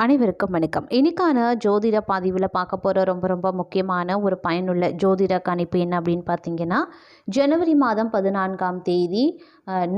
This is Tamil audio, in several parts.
அனைவருக்கும் வணக்கம். இன்னைக்கான ஜோதிட பதிவில் பார்க்க போகிற ரொம்ப ரொம்ப முக்கியமான ஒரு பயனுள்ள ஜோதிட கணிப்பு என்ன அப்படின்னு பார்த்தீங்கன்னா ஜனவரி மாதம் பதினான்காம் தேதி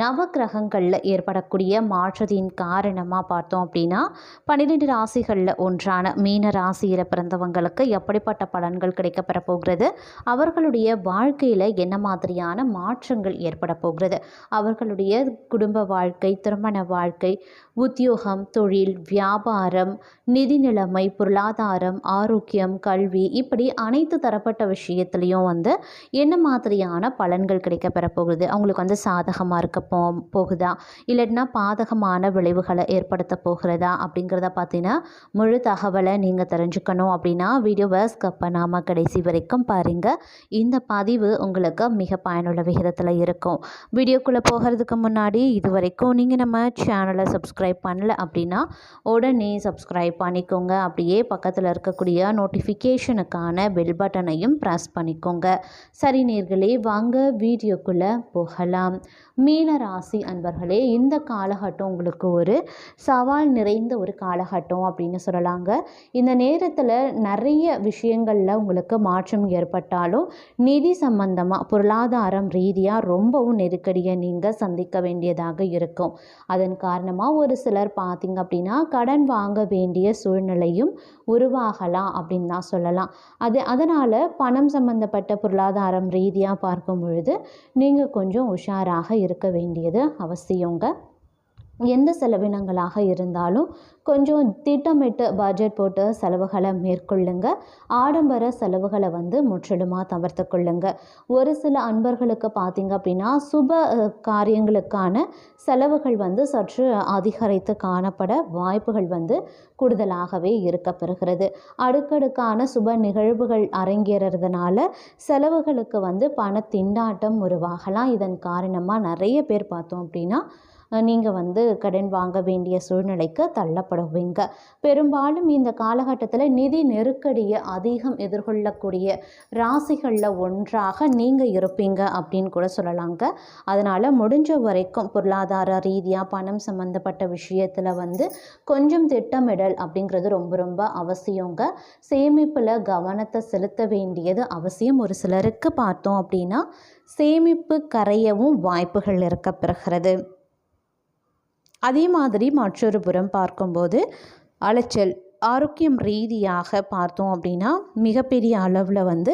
நவக்கிரகங்களில் ஏற்படக்கூடிய மாற்றத்தின் காரணமாக பார்த்தோம் அப்படின்னா பன்னிரெண்டு ராசிகளில் ஒன்றான மீன ராசியில் பிறந்தவங்களுக்கு எப்படிப்பட்ட பலன்கள் கிடைக்கப்பெற போகிறது? அவர்களுடைய வாழ்க்கையில் என்ன மாதிரியான மாற்றங்கள் ஏற்பட போகிறது? அவர்களுடைய குடும்ப வாழ்க்கை திருமண வாழ்க்கை உத்தியோகம் தொழில் வியாபாரம் நிதி நிலைமை பொருளாதாரம் ஆரோக்கியம் கல்வி இப்படி அனைத்து தரப்பட்ட விஷயத்துலேயும் வந்து என்ன மாதிரியான பலன்கள் கிடைக்கப்பெற போகிறது? அவங்களுக்கு வந்து சாதகமாக இருக்க போ போகுதா? இல்லைன்னா பாதகமான விளைவுகளை ஏற்படுத்த போகிறதா? அப்படிங்கிறத பார்த்தீங்கன்னா முழு தகவலை நீங்கள் தெரிஞ்சுக்கணும் அப்படின்னா வீடியோவை ஸ்கப் பண்ணாமல் கடைசி வரைக்கும் பாருங்கள் இந்த பதிவு உங்களுக்கு மிக பயனுள்ள விகிதத்தில் இருக்கும். வீடியோக்குள்ளே போகிறதுக்கு முன்னாடி இது வரைக்கும் நீங்கள் நம்ம சேனலை சப்ஸ்கிரைப் பண்ணல அப்படின்னா உடனே சப்ஸ்கிரைப் பண்ணிக்கோங்க. அப்படியே பக்கத்தில் இருக்கக்கூடிய நோட்டிஃபிகேஷனுக்கான பெல் பட்டனையும் ப்ரெஸ் பண்ணிக்கோங்க. சரி நேர்களே வாங்க வீடியோக்குள்ளே போகலாம். மீன ராசி அன்பர்களே இந்த காலகட்டம் உங்களுக்கு ஒரு சவால் நிறைந்த ஒரு காலகட்டம் அப்படின்னு சொல்லலாங்க. இந்த நேரத்தில் நிறைய விஷயங்களில் உங்களுக்கு மாற்றம் ஏற்பட்டாலும் நிதி சம்பந்தமாக பொருளாதாரம் ரீதியாக ரொம்பவும் நெருக்கடியை நீங்கள் சந்திக்க வேண்டியதாக இருக்கும். அதன் காரணமாக ஒரு சிலர் பார்த்தீங்க அப்படின்னா கடன் வாங்க வேண்டிய சூழ்நிலையும் உருவாகலாம் அப்படின்னு தான் சொல்லலாம். அது அதனால் பணம் சம்பந்தப்பட்ட பொருளாதாரம் ரீதியாக பார்க்கும் பொழுது நீங்கள் கொஞ்சம் உஷாராக இருக்க வேண்டியது அவசியங்க. எந்த செலவினங்களாக இருந்தாலும் கொஞ்சம் திட்டமிட்டு பட்ஜெட் போட்டு செலவுகளை மேற்கொள்ளுங்க. ஆடம்பர செலவுகளை வந்து முற்றிலுமாக தவிர்த்து கொள்ளுங்க. ஒரு சில அன்பர்களுக்கு பார்த்தீங்க அப்படின்னா சுப காரியங்களுக்கான செலவுகள் வந்து சற்று அதிகரித்து காணப்பட வாய்ப்புகள் வந்து கூடுதலாகவே இருக்க பெறுகிறது. அடுக்கடுக்கான சுப நிகழ்வுகள் அரங்கேறதுனால செலவுகளுக்கு வந்து பண திண்டாட்டம் உருவாகலாம். இதன் காரணமாக நிறைய பேர் பார்த்தோம் அப்படின்னா நீங்கள் வந்து கடன் வாங்க வேண்டிய சூழ்நிலைக்கு தள்ளப்படுவீங்க. பெரும்பாலும் இந்த காலகட்டத்தில் நிதி நெருக்கடியை அதிகம் எதிர்கொள்ளக்கூடிய ராசிகளில் ஒன்றாக நீங்கள் இருப்பீங்க அப்படின்னு கூட சொல்லலாங்க. அதனால் முடிஞ்ச வரைக்கும் பொருளாதார ரீதியாக பணம் சம்மந்தப்பட்ட விஷயத்தில் வந்து கொஞ்சம் திட்டமிடல் அப்படிங்கிறது ரொம்ப ரொம்ப அவசியங்க. சேமிப்பில் கவனத்தை செலுத்த வேண்டியது அவசியம். ஒரு சிலருக்கு பார்த்தோம் அப்படின்னா சேமிப்பு கரையவும் வாய்ப்புகள் இருக்க பெறுகிறது. அதே மாதிரி மற்றொரு புறம் பார்க்கும்போது அலைச்சல் ஆரோக்கியம் ரீதியாக பார்த்தோம் அப்படின்னா மிகப்பெரிய அளவில் வந்து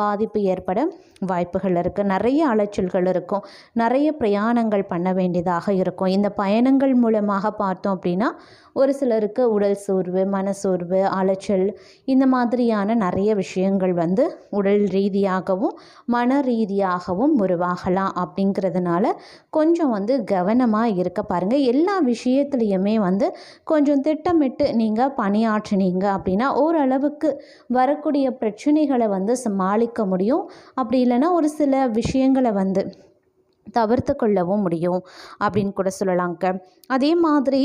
பாதிப்பு ஏற்பட வாய்ப்புகள் இருக்குது நிறைய அலைச்சல்கள் இருக்கும். நிறைய பிரயாணங்கள் பண்ண வேண்டியதாக இருக்கும். இந்த பயணங்கள் மூலமாக பார்த்தோம் அப்படின்னா ஒரு சிலருக்கு உடல் சோர்வு மனசோர்வு அலைச்சல் இந்த மாதிரியான நிறைய விஷயங்கள் வந்து உடல் ரீதியாகவும் மன ரீதியாகவும் உருவாகலாம் அப்படிங்கிறதுனால கொஞ்சம் வந்து கவனமாக இருக்க பாருங்கள் எல்லா விஷயத்துலேயுமே வந்து கொஞ்சம் திட்டமிட்டு நீங்கள் பணியாற்றினீங்க அப்படின்னா ஓரளவுக்கு வரக்கூடிய பிரச்சனைகளை வந்து சமாளிக்க முடியும். அப்படி இல்லைன்னா ஒரு சில விஷயங்களை வந்து தவிர்த்து கொள்ளவும் முடியும் அப்படின்னு கூட சொல்லலாங்க. அதே மாதிரி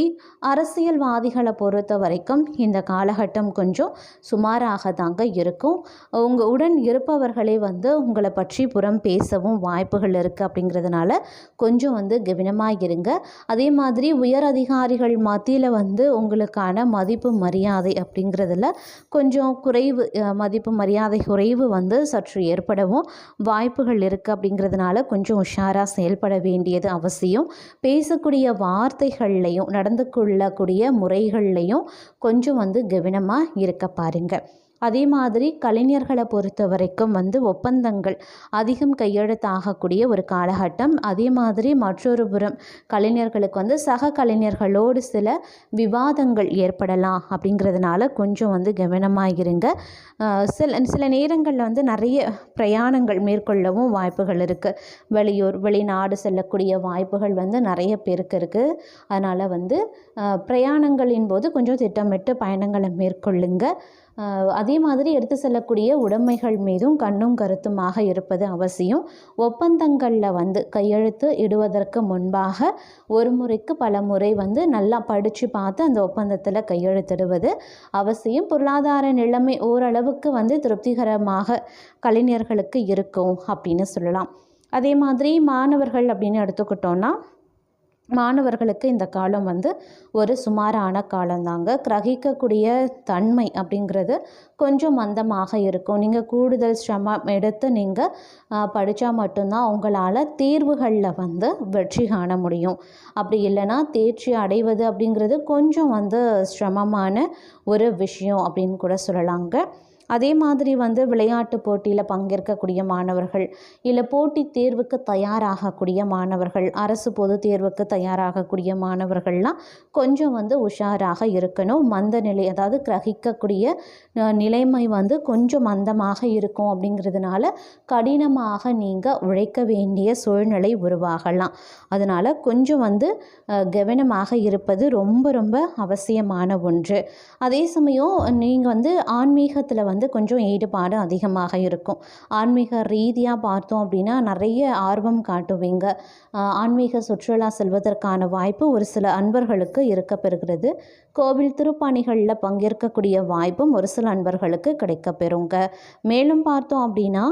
அரசியல்வாதிகளை பொறுத்த வரைக்கும் இந்த காலகட்டம் கொஞ்சம் சுமாராக தாங்க இருக்கும். உங்கள் உடன் இருப்பவர்களே வந்து உங்களை பற்றி புறம் பேசவும் வாய்ப்புகள் இருக்குது அப்படிங்கிறதுனால கொஞ்சம் வந்து கவனமாக இருங்க. அதே மாதிரி உயர் அதிகாரிகள் மத்தியில் வந்து உங்களுக்கான மதிப்பு மரியாதை அப்படிங்கிறதுல கொஞ்சம் குறைவு மதிப்பு மரியாதை குறைவு வந்து சற்று ஏற்படவும் வாய்ப்புகள் இருக்குது அப்படிங்கிறதுனால கொஞ்சம் உஷாராக செயல்பட வேண்டியது அவசியம். பேசக்கூடிய வார்த்தைகள்லையும் நடந்து கொள்ளக்கூடிய முறைகள்லையும் கொஞ்சம் வந்து கவனமாக இருக்க பாருங்க. அதே மாதிரி கலைஞர்களை பொறுத்த வரைக்கும் வந்து ஒப்பந்தங்கள் அதிகம் கையெழுத்தாகக்கூடிய ஒரு காலகட்டம். அதே மாதிரி மற்றொரு புறம் கலைஞர்களுக்கு வந்து சக கலைஞர்களோடு சில விவாதங்கள் ஏற்படலாம் அப்படிங்கிறதுனால கொஞ்சம் வந்து கவனமாக இருங்க. சில சில நேரங்களில் வந்து நிறைய பிரயாணங்கள் மேற்கொள்ளவும் வாய்ப்புகள் இருக்குது வெளியூர் வெளிநாடு செல்லக்கூடிய வாய்ப்புகள் வந்து நிறைய பேருக்கு இருக்குது அதனால் வந்து பிரயாணங்களின் போது கொஞ்சம் திட்டமிட்டு பயணங்களை மேற்கொள்ளுங்க. அதே மாதிரி எடுத்து செல்லக்கூடிய உடைமைகள் மீதும் கண்ணும் கருத்துமாக இருப்பது அவசியம். ஒப்பந்தங்களில் வந்து கையெழுத்து இடுவதற்கு முன்பாக ஒரு முறைக்கு பல முறை வந்து நல்லா படித்து பார்த்து அந்த ஒப்பந்தத்தில் கையெழுத்திடுவது அவசியம். பொருளாதார நிலைமை ஓரளவுக்கு வந்து திருப்திகரமாக கலைஞர்களுக்கு இருக்கும் அப்படின்னு சொல்லலாம். அதே மாதிரி மாணவர்கள் அப்படின்னு எடுத்துக்கிட்டோன்னா மாணவர்களுக்கு இந்த காலம் வந்து ஒரு சுமாரான காலம்தாங்க. கிரகிக்கக்கூடிய தன்மை அப்படிங்கிறது கொஞ்சம் மந்தமாக இருக்கும். நீங்கள் கூடுதல் சிரமம் எடுத்து நீங்கள் படித்தா மட்டும்தான் உங்களால் தேர்வுகளில் வந்து வெற்றி காண முடியும். அப்படி இல்லைன்னா தேர்ச்சி அடைவது அப்படிங்கிறது கொஞ்சம் வந்து சிரமமான ஒரு விஷயம் அப்படின்னு கூட சொல்லலாங்க. அதே மாதிரி வந்து விளையாட்டு போட்டியில் பங்கேற்கக்கூடிய மாணவர்கள் இல்லை போட்டித் தேர்வுக்கு தயாராகக்கூடிய மாணவர்கள் அரசு பொது தேர்வுக்கு தயாராகக்கூடிய மாணவர்கள்லாம் கொஞ்சம் வந்து உஷாராக இருக்கணும். மந்த நிலை அதாவது கிரகிக்கக்கூடிய நிலைமை வந்து கொஞ்சம் மந்தமாக இருக்கும் அப்படிங்கிறதுனால கடினமாக நீங்கள் உழைக்க வேண்டிய சூழ்நிலை உருவாகலாம். அதனால் கொஞ்சம் வந்து கவனமாக இருப்பது ரொம்ப ரொம்ப அவசியமான ஒன்று. அதே சமயம் நீங்கள் வந்து ஆன்மீகத்தில் வந்து வந்து கொஞ்சம் ஈடுபாடு அதிகமாக இருக்கும். ஆன்மீக ரீதியாக பார்த்தோம் அப்படின்னா நிறைய ஆர்வம் காட்டுவீங்க. ஆன்மீக சுற்றுலா செல்வதற்கான வாய்ப்பு ஒரு சில அன்பர்களுக்கு இருக்கப்பெறுகிறது கோவில் திருப்பணிகளில் பங்கேற்கக்கூடிய வாய்ப்பும் ஒரு சில அன்பர்களுக்கு கிடைக்கப்பெறுங்க மேலும் பார்த்தோம் அப்படின்னா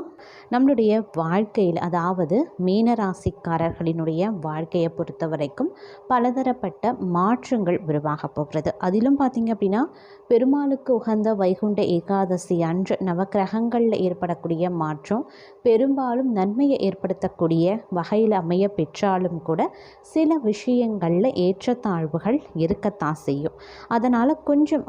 நம்மளுடைய வாழ்க்கையில் அதாவது மீனராசிக்காரர்களினுடைய வாழ்க்கையை பொறுத்த வரைக்கும் பலதரப்பட்ட மாற்றங்கள் உருவாக போகிறது. அதிலும் பார்த்திங்க அப்படின்னா பெருமாளுக்கு உகந்த வைகுண்ட ஏகாதசி அன்று நவக்கிரகங்களில் ஏற்படக்கூடிய மாற்றம் பெரும்பாலும் நன்மையை ஏற்படுத்தக்கூடிய வகையில் அமைய பெற்றாலும் கூட சில விஷயங்களில் ஏற்றத்தாழ்வுகள் இருக்கத்தான் செய்யும். அதனால் கொஞ்சம்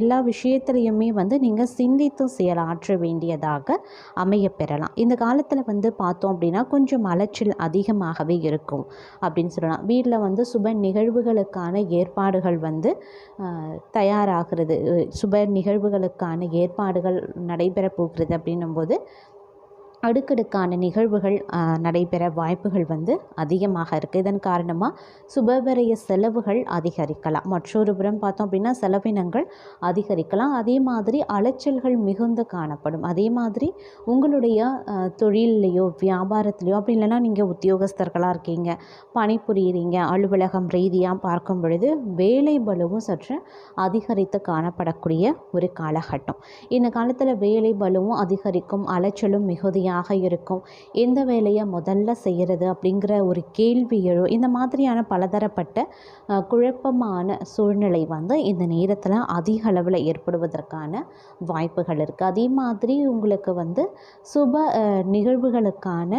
எல்லா விஷயத்துலையுமே வந்து நீங்கள் சிந்தித்து செயலாற்ற வேண்டியதாக அமைய பெறலாம். இந்த காலத்தில் வந்து பார்த்தோம் அப்படின்னா கொஞ்சம் அலைச்சல் அதிகமாகவே இருக்கும் அப்படின்னு சொல்லலாம். வீட்டில் வந்து சுப நிகழ்வுகளுக்கான ஏற்பாடுகள் வந்து தயாராகிறது. சுப நிகழ்வுகளுக்கான ஏற்பாடுகள் நடைபெற போகிறது அப்படின்னும்போது அடுக்கடுக்கான நிகழ்வுகள் நடைபெற வாய்ப்புகள் வந்து அதிகமாக இருக்குது இதன் காரணமாக சுபவிரய செலவுகள் அதிகரிக்கலாம். மற்றொரு புறம் பார்த்தோம் அப்படின்னா செலவினங்கள் அதிகரிக்கலாம். அதே மாதிரி அலைச்சல்கள் மிகுந்து காணப்படும். அதே மாதிரி உங்களுடைய தொழில்லையோ வியாபாரத்துலையோ அப்படி இல்லைன்னா நீங்கள் உத்தியோகஸ்தர்களாக இருக்கீங்க பணிபுரியுறீங்க அலுவலகம் ரீதியாக பார்க்கும் பொழுது வேலை பலுவும் சற்று அதிகரித்து காணப்படக்கூடிய ஒரு காலகட்டம். இந்த காலத்தில் வேலை பலுவும் அதிகரிக்கும் அலைச்சலும் மிகுதியாக இருக்கும். எந்த வேலையை முதல்ல செய்கிறது அப்படிங்கிற ஒரு கேள்வி எழும். இந்த மாதிரியான பலதரப்பட்ட குழப்பமான சூழ்நிலை வந்து இந்த நேரத்தில் அதிக அளவில் ஏற்படுவதற்கான வாய்ப்புகள் இருக்குது அதே மாதிரி உங்களுக்கு வந்து சுப நிகழ்வுகளுக்கான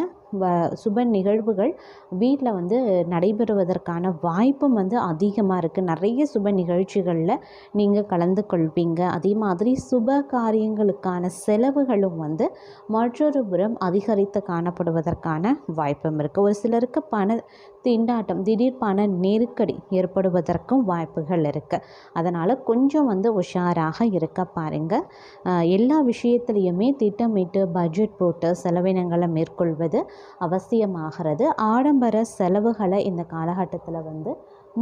சுப நிகழ்வுகள் வீட்டில் வந்து நடைபெறுவதற்கான வாய்ப்பும் வந்து அதிகமாக இருக்குது நிறைய சுப நிகழ்ச்சிகளில் நீங்கள் கலந்து கொள்வீங்க அதே மாதிரி சுப காரியங்களுக்கான செலவுகளும் வந்து மற்றொரு புறம் அதிகரித்து காணப்படுவதற்கான வாய்ப்பும் இருக்குது ஒரு சிலருக்கு பண திண்டாட்டம் திடீர் பண நெருக்கடி ஏற்படுவதற்கும் வாய்ப்புகள் இருக்குது அதனால் கொஞ்சம் வந்து உஷாராக இருக்க பாருங்கள் எல்லா விஷயத்துலையுமே திட்டமிட்டு பட்ஜெட் போட்டு செலவினங்களை மேற்கொள்வது அவசியமாகிறது. ஆடம்பர செலவுகளை இந்த காலகட்டத்தில் வந்து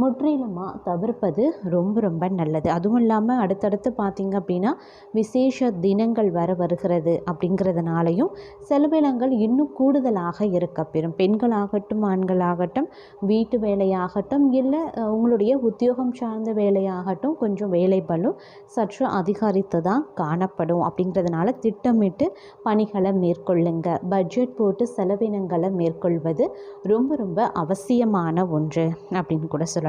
முற்றிலுமாக தவிர்ப்பது ரொம்ப ரொம்ப நல்லது. அதுவும் இல்லாமல் அடுத்தடுத்து பார்த்திங்க அப்படின்னா விசேஷ தினங்கள் வர வருகிறது அப்படிங்கிறதுனாலையும் செலவினங்கள் இன்னும் கூடுதலாக இருக்கப்பெறும் பெண்களாகட்டும் ஆண்களாகட்டும் வீட்டு வேலையாகட்டும் இல்லை உங்களுடைய உத்தியோகம் சார்ந்த வேலையாகட்டும் கொஞ்சம் வேலை சற்று அதிகரித்து தான் காணப்படும் அப்படிங்கிறதுனால திட்டமிட்டு பணிகளை மேற்கொள்ளுங்க. பட்ஜெட் போட்டு செலவினங்களை மேற்கொள்வது ரொம்ப ரொம்ப அவசியமான ஒன்று அப்படின்னு கூட சொல்லலாம்.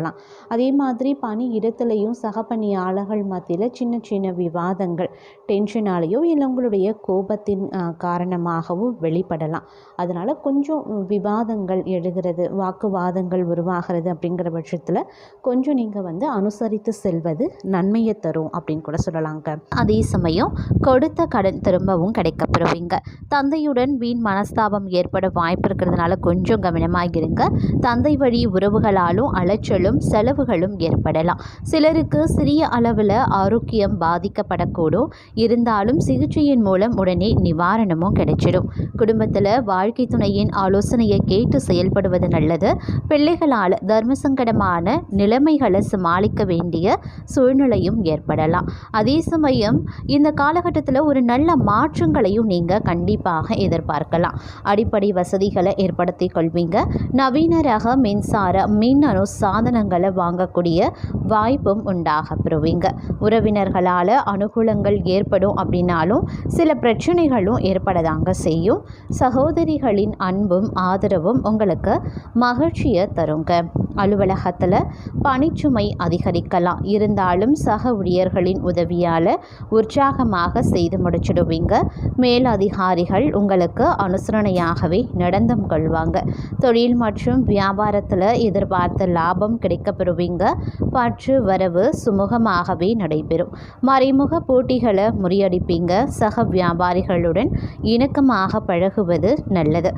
அதே மாதிரி பணி இடத்துலையும் சக பணியாளர்கள் மத்தியில் சின்ன சின்ன விவாதங்கள் டென்ஷனாலேயோ இல்லை உங்களுடைய கோபத்தின் காரணமாகவும் வெளிப்படலாம். அதனால் கொஞ்சம் விவாதங்கள் எழுகிறது வாக்குவாதங்கள் உருவாகிறது அப்படிங்கிற பட்சத்தில் கொஞ்சம் நீங்கள் வந்து அனுசரித்து செல்வது நன்மையை தரும் அப்படின்னு கூட சொல்லலாங்க. அதே சமயம் கொடுத்த கடன் திரும்பவும் கிடைக்கப்பெறுவீங்க தந்தையுடன் வீண் மனஸ்தாபம் ஏற்பட வாய்ப்பு இருக்கிறதுனால கொஞ்சம் கவனமாக இருங்க. தந்தை வழி உறவுகளாலும் அலைச்சலும் செலவுகளும் ஏற்படலாம். சிலருக்கு சிறிய அளவில் ஆரோக்கியம் பாதிக்கப்படக்கூடும். இருந்தாலும் சிகிச்சையின் மூலம் உடனே நிவாரணமும் கிடைச்சிடும். குடும்பத்தில் வாழ்க்கை துணையின் ஆலோசனையை கேட்டு செயல்படுவது நல்லது. பிள்ளைகளால் தர்மசங்கடமான நிலைமைகளை சமாளிக்க வேண்டிய சூழ்நிலையும் ஏற்படலாம். அதே சமயம் இந்த காலகட்டத்தில் ஒரு நல்ல மாற்றங்களையும் நீங்கள் கண்டிப்பாக எதிர்பார்க்கலாம். அடிப்படை வசதிகளை ஏற்படுத்தி கொள்வீங்க. நவீன ரக மின்சார மின்னணு சாதன வாகனங்களை வாங்கக்கூடிய வாய்ப்பும் உண்டாக பெறுவீங்க. உறவினர்களால் அனுகூலங்கள் ஏற்படும் அப்படின்னாலும் சில பிரச்சனைகளும் ஏற்படதாங்க செய்யும். சகோதரிகளின் அன்பும் ஆதரவும் உங்களுக்கு மகிழ்ச்சியை தருங்க. அலுவலகத்தில் பணிச்சுமை அதிகரிக்கலாம். இருந்தாலும் சக ஊழியர்களின் உதவியால் உற்சாகமாக செய்து முடிச்சிடுவீங்க. மேலதிகாரிகள் உங்களுக்கு அனுசரணையாகவே நடந்தும் கொள்வாங்க. தொழில் மற்றும் வியாபாரத்தில் எதிர்பார்த்த லாபம் லாபம் கிடைக்கப்பெறுவீங்க. பற்று வரவு சுமூகமாகவே நடைபெறும். மறைமுக போட்டிகளை முறியடிப்பீங்க. சக வியாபாரிகளுடன் இணக்கமாக பழகுவது நல்லது.